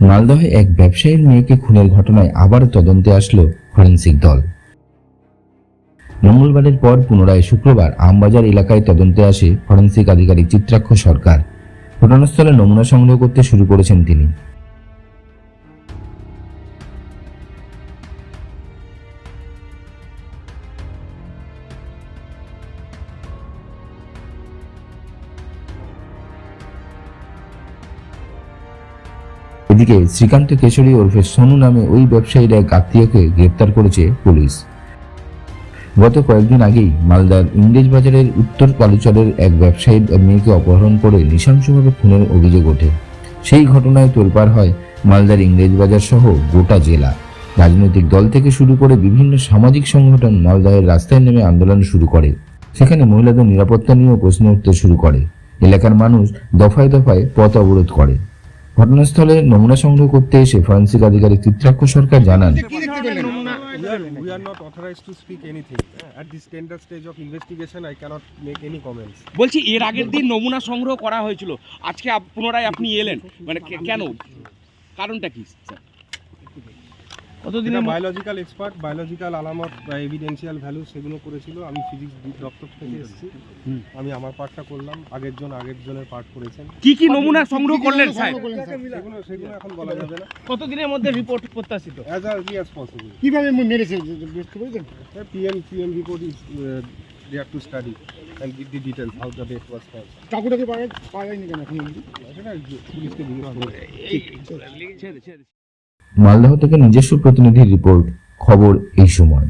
মালদহে এক ব্যবসায়ীর মেয়েকে খুনের ঘটনায় আবারও তদন্তে আসলো ফরেন্সিক দল। মঙ্গলবারের পর পুনরায় শুক্রবার আমবাজার এলাকায় তদন্তে আসে ফরেন্সিক আধিকারিক চিত্রাক্ষ সরকার। ঘটনাস্থলে নমুনা সংগ্রহ করতে শুরু করেছেন তিনি। এদিকে শ্রীকান্ত কেশরী ওরফে সোনু নামে ওই ব্যবসায়ীর এক আত্মীয়কে গ্রেপ্তার করেছে পুলিশ। গত কয়েকদিন আগেই মালদার ইংরেজ বাজারের উত্তর কালুচরের এক ব্যবসায়ীর মেয়েকে অপহরণ করে নৃশংসভাবে খুনের অভিযোগ ওঠে। সেই ঘটনায় তোলপাড় হয় মালদার ইংরেজ বাজার সহ গোটা জেলা। রাজনৈতিক দল থেকে শুরু করে বিভিন্ন সামাজিক সংগঠন মালদাহের রাস্তায় নেমে আন্দোলন শুরু করে। সেখানে মহিলাদের নিরাপত্তা নিয়েও প্রশ্ন উঠতে শুরু করে। এলাকার মানুষ দফায় দফায় পথ অবরোধ করে। ঘটনাস্থলে নমুনা সংগ্রহ করতে এসে ফরেন্সিক আধিকারিক চিত্রাক্ষ সরকার জানান। বলছি এর আগের দিন নমুনা সংগ্রহ করা হয়েছিল। আজকে পুনরায় আপনি এলেন। মানে কেন? কারণটা কি? যেটা বায়োলজিক্যাল এক্সপার্ট বায়োলজিক্যাল আলামত বা এভিডেন্সিয়াল ভ্যালু সেগুলো করেছিল আমি ফিজিক্স দপ্তর থেকে এসেছি আমি আমার পার্টটা করলাম আগের জন আগের জনের পার্ট করেছেন কি কি নমুনা সংগ্রহ করলেন স্যার সেগুলো সেগুলো এখন বলা যাবে না কতদিনের মধ্যে রিপোর্ট প্রত্যাশিত অ্যাজ আর্লি অ্যাজ পসিবল কীভাবে মেরেছে বুঝতে পেরেছেন PM PM report is they have to study and give the details how the death was cause চাকুটাকে পাওয়া যায়নি কেন এখন পুলিশকে মালদহ থেকে নিজস্ব প্রতিনিধি রিপোর্ট খবর এই সময়।